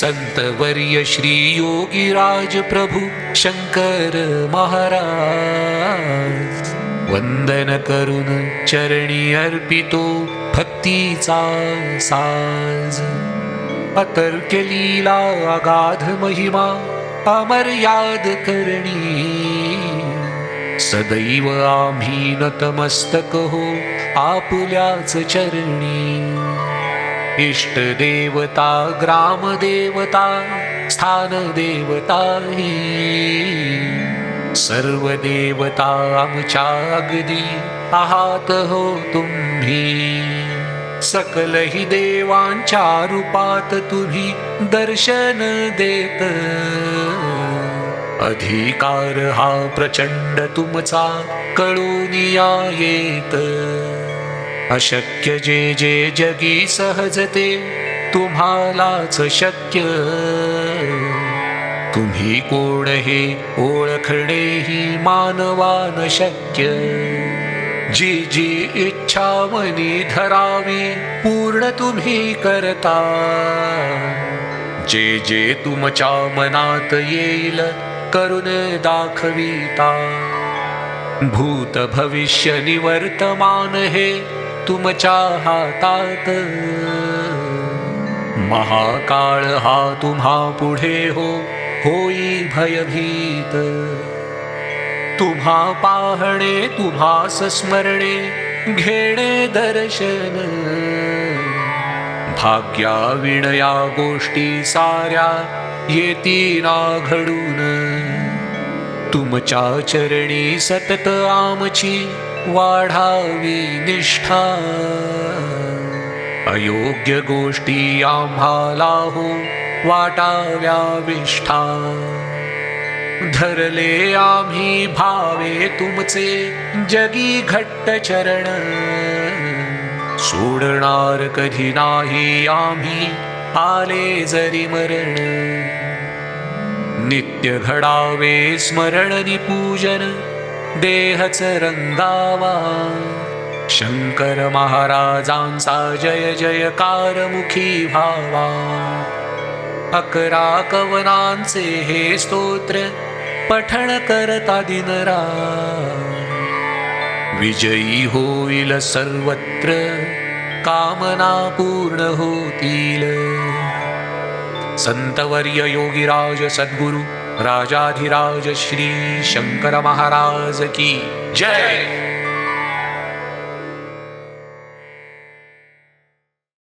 संतवर्य श्री योगीराज प्रभु शंकर महाराज. वंदन करून चरणी अर्पितो भक्तीचा साज. अतर्क्य लीला अगाध महिमा अमर्याद करणी. सदैव आम्ही नतमस्तक हो आपल्याच चरणी. इष्ट देवता ग्राम देवता स्थान देवता ही सर्व देवता आमच्या अगदी आहात हो तुम्ही. सकल ही देवांच्या रूपात तुम्ही दर्शन देत. अधिकार हा प्रचंड तुमचा कळून येत अशक्य जे जे जगी सहजते तुम्हालाच शक्य. तुम्ही कोण हे ओळखणे ही मानवान शक्य. जी जी इच्छा मनी धरावी पूर्ण तुम्ही करता. जे जे तुमच्या मनात येईल करून दाखविता. भूत भविष्य निवर्तमान हे तुमच्या हातात महाकाळ हा तुम्हा पुढे हो होई भयभीत. तुम्हा पाहणे तुम्हा स्मरणे घेणे दर्शन. भाग्या विणया गोष्टी साऱ्या येती ना घडून. तुमच्या चरणी सतत आमची वाढावी निष्ठा. अयोग्य गोष्टी आम्हाला हो वाटाव्या विष्ठा. धरले आम्ही भावे तुमचे जगी घट्ट चरण. सोडणार कधी नाही आम्ही आले जरी मरण. नित्य घडावे स्मरण निपूजन देहच रंगावा शंकर महाराजांचा जय जयकार मुखी भावा. अकरा कवनांचे हे स्तोत्र पठण करता दिनरा. विजयी होईल सर्वत्र कामना पूर्ण होतील. संतवर्य योगीराज सद्गुरु राजाधिराज श्री शंकर महाराज की जय।